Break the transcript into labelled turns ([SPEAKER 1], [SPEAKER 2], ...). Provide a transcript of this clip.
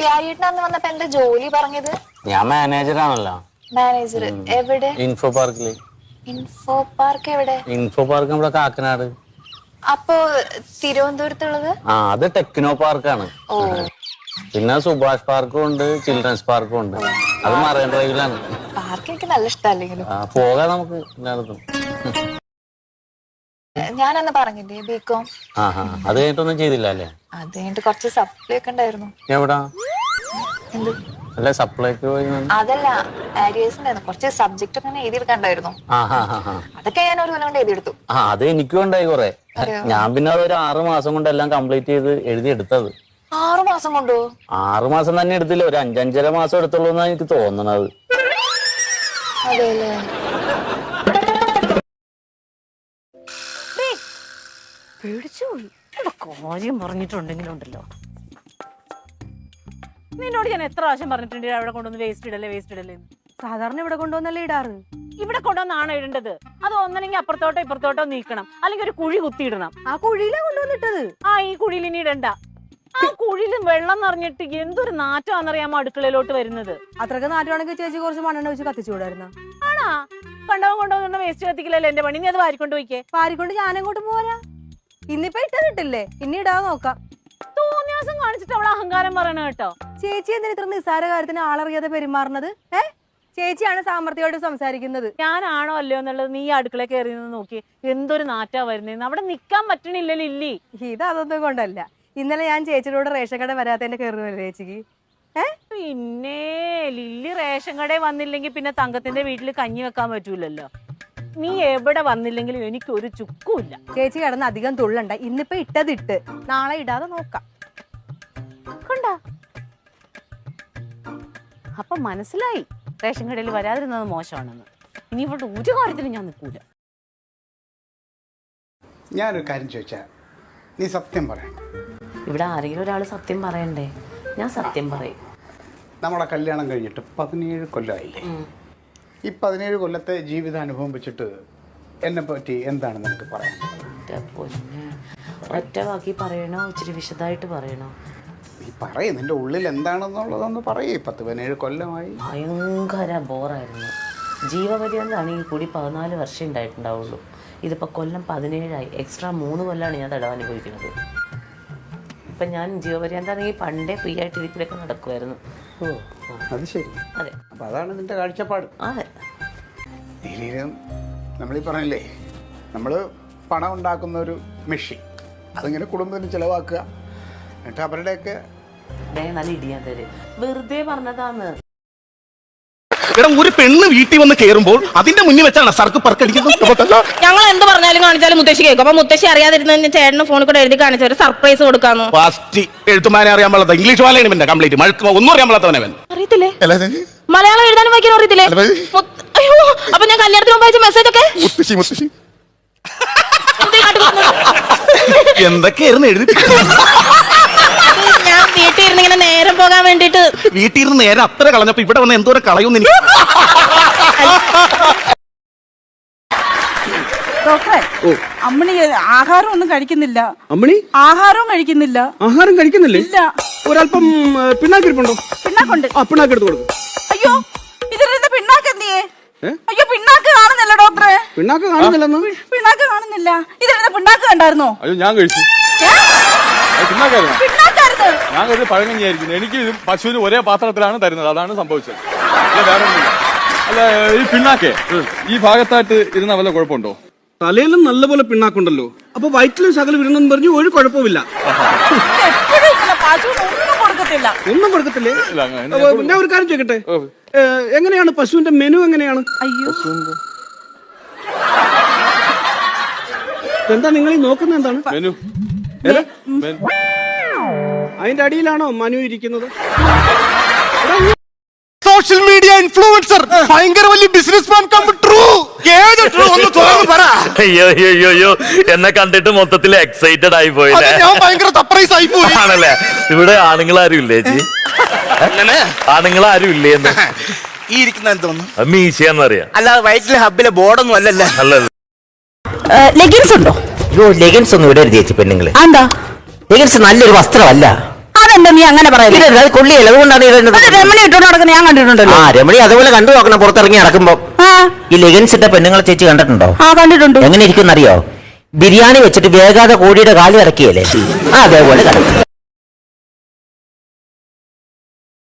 [SPEAKER 1] പ്യാരിയേട്ടനന്ന് വന്നപ്പോ എന്താ ജോലി പറഞ്ഞത്?
[SPEAKER 2] ഞാൻ മാനേജറാണല്ലോ
[SPEAKER 1] മാനേജർ എവിടെ?
[SPEAKER 2] ഇൻഫോ പാർക്കിൽ
[SPEAKER 1] ഇൻഫോ പാർക്ക് എവിടെ?
[SPEAKER 2] ഇൻഫോ പാർക്ക് നമ്മുടെ കാക്കനാട്.
[SPEAKER 1] അപ്പോ തിരുവനന്തപുരത്തുള്ളത്?
[SPEAKER 2] ആ അത് ടെക്നോ പാർക്കാണ്. പിന്നെ സുഭാഷ് പാർക്കും ഉണ്ട് ചിൽഡ്രൻസ് പാർക്കും ഉണ്ട്. അത് മറൈൻ ഡ്രൈവിലാണ്.
[SPEAKER 1] പാർക്ക് എനിക്ക് നല്ല ഇഷ്ടമല്ലെങ്കിലും.
[SPEAKER 2] പോകാം നമുക്ക് എല്ലായിടത്തും.
[SPEAKER 1] ഞാനന്ന് പറഞ്ഞില്ലേ ബികോം
[SPEAKER 2] ആ അത് കഴിഞ്ഞിട്ടൊന്നും ചെയ്തില്ല അല്ലേ?
[SPEAKER 1] അത് കഴിഞ്ഞിട്ട് കുറച്ച് സപ്ലൈ ഒക്കെ ഉണ്ടായിരുന്നു.
[SPEAKER 2] എവിടാ?
[SPEAKER 1] എന്ത്?
[SPEAKER 2] അല്ലെ സപ്ലൈക്ക് പോയി നിന്ന്?
[SPEAKER 1] അതല്ല ആരിയേഴ്സ് ഉണ്ടായിരുന്നു കുറച്ച് സബ്ജക്റ്റ് ഒക്കെ എഴുതിയെടുക്കാണ്ടായിരുന്നു
[SPEAKER 2] ആ ആ ആ ആ.
[SPEAKER 1] അതൊക്കെ ഞാൻ ഒരു കൊല്ലം കൊണ്ട് എഴുതിയെടുത്തു.
[SPEAKER 2] ആ അത് എനിക്കും ഉണ്ടായി കുറെ. ഞാൻ പിന്നെ അത് ഒരു ആറ് മാസം കൊണ്ട് എല്ലാം കംപ്ലീറ്റ് ചെയ്ത് എഴുതി എടുത്തത്
[SPEAKER 1] ആറു മാസം കൊണ്ടോ?
[SPEAKER 2] ആറ് മാസം തന്നെ എടുത്തില്ല. ഒരു അഞ്ചഞ്ചര മാസം എടുത്തുള്ളൂ എന്നാണ് എനിക്ക് തോന്നണത്.
[SPEAKER 1] അതെല്ലേ
[SPEAKER 3] പേടിച്ചുപോയി ഇവിടെ കാര്യം പറഞ്ഞിട്ടുണ്ടെങ്കിലുണ്ടല്ലോ നിന്നോട് ഞാൻ എത്ര പ്രാവശ്യം പറഞ്ഞിട്ടുണ്ട് അവിടെ കൊണ്ടുവന്ന് വേസ്റ്റ് ഇടല്ലേ വേസ്റ്റ് ഇടല്ലേ
[SPEAKER 4] സാധാരണ ഇവിടെ കൊണ്ടുവന്നല്ലേ ഇടാറ്?
[SPEAKER 3] ഇവിടെ കൊണ്ടുവന്നാണ് ഇടേണ്ടത്? അത് ഒന്നല്ലെങ്കിൽ അപ്പുറത്തോട്ടോ ഇപ്പുറത്തോട്ടോ നീക്കണം. അല്ലെങ്കിൽ ഒരു കുഴി കുത്തിയിടണം.
[SPEAKER 4] ആ കുഴിയിലാ കൊണ്ടുവന്നിട്ടത്.
[SPEAKER 3] ആ ഈ കുഴിയിൽ ഇനി ഇടണ്ട. ആ കുഴിയിൽ വെള്ളം നിറഞ്ഞിട്ട് എന്തൊരു നാറ്റമാണെന്നറിയാമോ അടുക്കളയിലോട്ട് വരുന്നത്?
[SPEAKER 4] അത്രയ്ക്ക് നാറ്റമാണെങ്കിൽ ചേച്ചി കുറച്ച് മണ്ണെണ്ണ വെച്ച് കത്തിച്ചു വിടായിരുന്നു.
[SPEAKER 3] ആണാ? കണ്ടവൻ കൊണ്ടുവന്നിട്ട് വേസ്റ്റ് കത്തിക്കില്ലല്ലോ എന്റെ പണി? നീ അത് വാരിക്കൊണ്ട് പോയിക്കേ.
[SPEAKER 4] വാരിക്കൊണ്ട് ഞാനങ്ങോട്ട് പോരാ? ഇന്നിപ്പോ ഇട്ടതിട്ടില്ലേ ഇനി ഇടാതെ നോക്കാം.
[SPEAKER 3] തോന്നിയാസം കാണിച്ചിട്ട് അവളെ അഹങ്കാരം പറയണ കേട്ടോ.
[SPEAKER 4] ചേച്ചി എന്തിനാ ഇത്ര നിസ്സാര കാര്യത്തിന് ആളറിയാതെ പെരുമാറുന്നത്? ഏ? ചേച്ചിയാണ് സാമർത്ഥ്യമായിട്ട് സംസാരിക്കുന്നത്.
[SPEAKER 3] ഞാനാണോ അല്ലയോ എന്നുള്ളത് നീ അടുക്കള കയറി നിന്ന് നോക്കി. എന്തൊരു നാറ്റാ വരുന്നേന്ന്. അവിടെ നിക്കാൻ പറ്റണില്ലല്ലോ ഇല്ലി.
[SPEAKER 4] ഇത് അതൊന്നും കൊണ്ടല്ല. ഇന്നലെ ഞാൻ ചേച്ചിയുടെ റേഷൻ കട വരാത്തതിന്റെ കയറുമല്ലേ ചേച്ചിക്ക്?
[SPEAKER 3] പിന്നെ ലില്ലി റേഷൻ കടയിൽ വന്നില്ലെങ്കിൽ പിന്നെ തങ്കത്തിന്റെ വീട്ടിൽ കഞ്ഞി വെക്കാൻ പറ്റൂലല്ലോ. നീ എവിടെ വന്നില്ലെങ്കിലും എനിക്ക് ഒരു ചുക്കുമില്ല.
[SPEAKER 4] ചേച്ചി കിടന്ന് അധികം തുള്ളണ്ട. ഇന്നിപ്പോ ഇട്ടത് ഇട്ട്. നാളെ ഇടാതെ നോക്കാം.
[SPEAKER 3] കണ്ട? അപ്പൊ മനസ്സിലായി. റേഷൻ കടയിൽ വരാതിരുന്നത് മോശമാണെന്ന്. ഇനി ഇവിടെ ഒരു കാര്യത്തിലും ഞാൻ നിൽക്കൂല.
[SPEAKER 5] ഞാനൊരു കാര്യം ചോദിച്ചാ നീ സത്യം പറയണം
[SPEAKER 6] ഇവിടെ ആരെങ്കിലും ഒരാൾ സത്യം പറയണ്ടേ? ഞാൻ സത്യം പറയും.
[SPEAKER 5] നമ്മളെ കല്യാണം കഴിഞ്ഞിട്ട് പതിനേഴ് കൊല്ലമായില്ലേ ഈ പതിനേഴ് കൊല്ലത്തെ ജീവിതാനുഭവം വെച്ചിട്ട് എന്നെ പറ്റി എന്താണ് നിനക്ക് പറയാൻ
[SPEAKER 6] ഒറ്റ വാക്കി പറയണോ? ഇച്ചിരി വിശദമായിട്ട് പറയണോ?
[SPEAKER 5] ഈ പറയ് നിന്റെ ഉള്ളിൽ എന്താണെന്നുള്ളതൊന്ന് പറയേ. പത്ത് പതിനേഴ് കൊല്ലമായി.
[SPEAKER 6] ഭയങ്കര ബോറായിരുന്നു. ജീവപര്യന്താണ് ഈ കൂടി പതിനാല് വർഷം ഉണ്ടായിട്ടുണ്ടാവുള്ളൂ. ഇതിപ്പോൾ കൊല്ലം പതിനേഴായി. എക്സ്ട്രാ മൂന്ന് കൊല്ലമാണ് ഞാൻ തടവ് അനുഭവിക്കുന്നത്. ഇപ്പം ഞാൻ ജീവപര്യന്താണെങ്കിൽ പണ്ടേ ഫ്രീ ആയിട്ട് ഇരിക്കലൊക്കെ നടക്കുമായിരുന്നു
[SPEAKER 5] ഓ അത് ശരി.
[SPEAKER 6] അതെ.
[SPEAKER 5] അപ്പം അതാണ് നിന്റെ കാഴ്ചപ്പാട്.
[SPEAKER 6] അതെ.
[SPEAKER 5] നീലീനം നമ്മളീ പറഞ്ഞില്ലേ നമ്മൾ പണം ഉണ്ടാക്കുന്ന ഒരു മെഷീൻ. അതിങ്ങനെ കുടുംബത്തിന് ചിലവാക്കുക. എന്നിട്ട് അവരുടെയൊക്കെ
[SPEAKER 6] ദേ നല്ല ഇടിയാൻ തരും വെറുതെ പറഞ്ഞതാന്ന്
[SPEAKER 7] എടാ ഒരു പെണ്ണ് വീട്ടിൽ വന്ന് കേറുമ്പോൾ അതിന്റെ മുന്നിൽ വെച്ചാണ് സർക്ക് പറക്കടിക്കുന്നത്?
[SPEAKER 8] ഞങ്ങൾ എന്ത് പറഞ്ഞാലും കാണിച്ചാലും മുത്തശ്ശി കേൾക്കും. അപ്പൊ മുത്തശ്ശി അറിയാതിരുന്ന ചേട്ടന് ഫോണിൽ കൂടെ എഴുതി കാണിച്ച. ഒരു സർപ്രൈസ് കൊടുക്കാന്ന്.
[SPEAKER 7] ഫാസ്റ്റ് എഴുത്തുമാനെ അറിയാൻ പാടാത്ത ഇംഗ്ലീഷ് വാലയാണ് ഇവന്റെ കംപ്ലീറ്റ് മഴക്ക് ഒന്നും അറിയാൻ പാടാത്തവനവൻ
[SPEAKER 8] അറിയത്തില്ലേ? മലയാളം എഴുതാനും വായിക്കാനും അറിയത്തില്ലേ? അയ്യോ അപ്പൊ ഞാൻ കല്യാണത്തിന് മുമ്പ് അയച്ച മെസ്സേജ് ഒക്കെ?
[SPEAKER 7] മുത്തശ്ശി മുത്തശ്ശി? എന്തൊക്കെയായിരുന്നു എഴുതി
[SPEAKER 8] വീട്ടിൽ ഇങ്ങനെ നേരം പോകാൻ വേണ്ടിട്ട്
[SPEAKER 7] വീട്ടിൽ നിന്ന് നേരെ അത്ര കളഞ്ഞപ്പോ ഇവിടെ വന്ന് എന്തോരം കളയുമെന്ന് എനിക്ക്
[SPEAKER 9] ഡോക്ടറെ അമ്മണി ആഹാരം ഒന്നും കഴിക്കുന്നില്ല.
[SPEAKER 10] അമ്മണി?
[SPEAKER 9] ആഹാരവും കഴിക്കുന്നില്ല.
[SPEAKER 10] ആഹാരം കഴിക്കുന്നില്ലേ?
[SPEAKER 9] ഇല്ല.
[SPEAKER 10] ഒരല്പം പിണ്ണാക്കിരിപ്പുണ്ടോ
[SPEAKER 9] പിണ്ണാക്കുണ്ട്.
[SPEAKER 10] ആ പിണ്ണാക്ക് എടുത്ത് കൊടുക്കും.
[SPEAKER 9] അയ്യോ ഇതിലിരുന്ന് പിണ്ണാക്ക് എന്തിയേ? അയ്യോ പിണ്ണാക്ക് കാണുന്നില്ല ഡോക്ടറെ.
[SPEAKER 10] പിണ്ണാക്ക് കാണുന്നില്ലെന്ന്?
[SPEAKER 9] പിണ്ണാക്ക് കാണുന്നില്ല. ഇതിലിരുന്ന് പിണ്ണാക്ക് കണ്ടായിരുന്നോ?
[SPEAKER 11] അയ്യോ ഞാൻ കഴിച്ചു.
[SPEAKER 9] ഏ? പിണ്ണാക്കായിരുന്നു
[SPEAKER 11] ഞാൻ കഴിച്ച് പഴങ്കഞ്ഞിയായിരിക്കുന്നു. എനിക്ക് ഇത് പശുവിന് ഒരേ പാത്രത്തിലാണ് തരുന്നത്. അതാണ് സംഭവിച്ചത്. അല്ല വേറെ അല്ല ഈ പിണ്ണാക്കേ. ഈ ഭാഗത്തായിട്ട് ഇരുന്ന വല്ല കുഴപ്പമുണ്ടോ?
[SPEAKER 10] തലയിലും നല്ലപോലെ പിണ്ണാക്കുണ്ടല്ലോ. അപ്പൊ വയറ്റിലും ശകലം ഇരുന്നെന്ന് പറഞ്ഞു ഒരു കുഴപ്പമില്ല
[SPEAKER 9] എപ്പോഴും ഇങ്ങനെ പശുവിന് ഒന്നും കൊടുക്കത്തില്ല.
[SPEAKER 10] ഒന്നും കൊടുക്കത്തില്ലേ?
[SPEAKER 11] ഇല്ല അങ്ങനെ
[SPEAKER 10] അപ്പൊ ഞാൻ ഒരു കാര്യം ചോദിക്കട്ടെ? ഏ, എങ്ങനെയാണ് പശുവിന്റെ മെനു എങ്ങനെയാണ്?
[SPEAKER 9] അയ്യോ.
[SPEAKER 10] എന്താ നിങ്ങൾ ഈ നോക്കുന്നത് എന്താണ്?
[SPEAKER 11] മെനു. മെനു.
[SPEAKER 10] അതിന്റെ അടിയിലാണോ മനു ഇരിക്കുന്നത്?
[SPEAKER 7] സോഷ്യൽ മീഡിയ ഇൻഫ്ലുവൻസർ ഭയങ്കര വലിയ ബിസിനസ് മാൻ കം ട്രൂ ഏത് ട്രൂ ഒന്ന് തുറന്ന് പറ.
[SPEAKER 12] അയ്യോ അയ്യോ അയ്യോ അയ്യോ. എന്നെ കണ്ടിട്ട് മൊത്തത്തിൽ എക്സൈറ്റഡ് ആയി പോയി
[SPEAKER 7] ഞാൻ ഭയങ്കര സർപ്രൈസ് ആയി പോയി.
[SPEAKER 12] ആണല്ലേ? ഇവിടെ ആണുങ്ങൾ ആരും ഇല്ലേ ചേച്ചി?
[SPEAKER 7] അങ്ങനെ
[SPEAKER 12] ആണുങ്ങൾ ആരും ഇല്ലേ എന്ന്?
[SPEAKER 7] ഈ ഇരിക്കുന്ന എന്തോന്നു
[SPEAKER 12] അത് മീശയെന്നറിയാം.
[SPEAKER 7] അല്ല വയറ്റിലെ ഹബ്ബിലെ ബോർഡൊന്നും അല്ലല്ലോ?
[SPEAKER 12] അല്ലല്ല.
[SPEAKER 8] ലെഗിൻസ് ഉണ്ടോ?
[SPEAKER 6] ലെഗിൻസ് ഒന്നും ഇവിടെ ചേച്ചി പെണ്ണുങ്ങളെ.
[SPEAKER 8] എന്താ?
[SPEAKER 6] ലെഗൻസ് നല്ലൊരു വസ്ത്രമല്ല.
[SPEAKER 13] അതെന്താ നീ അങ്ങനെ പറയുന്നത്
[SPEAKER 14] അത് കൊള്ളിയല്ല? അതുകൊണ്ടാണ് ഇടുന്നത്
[SPEAKER 13] അത് രമണി ഇട്ടോണ്ട് നടക്കുന്ന ഞാൻ കണ്ടിട്ടുണ്ടല്ലോ.
[SPEAKER 14] ആ രമണി അതുപോലെ കണ്ടു നോക്കണം പുറത്തിറങ്ങി നടക്കുമ്പോ.
[SPEAKER 13] ആ.
[SPEAKER 14] ഈ ലെഗൻസ് ഇട്ട പെണ്ണുങ്ങളെ ചേച്ചി കണ്ടിട്ടുണ്ടോ?
[SPEAKER 13] ആ കണ്ടിട്ടുണ്ട്.
[SPEAKER 14] എങ്ങനെ ഇരിക്കുന്നറിയോ ബിരിയാണി വെച്ചിട്ട് വേഗാതെ കോഴിയുടെ കാലി ഇറക്കിയല്ലേ? ആ. അതേപോലെ കിടക്കും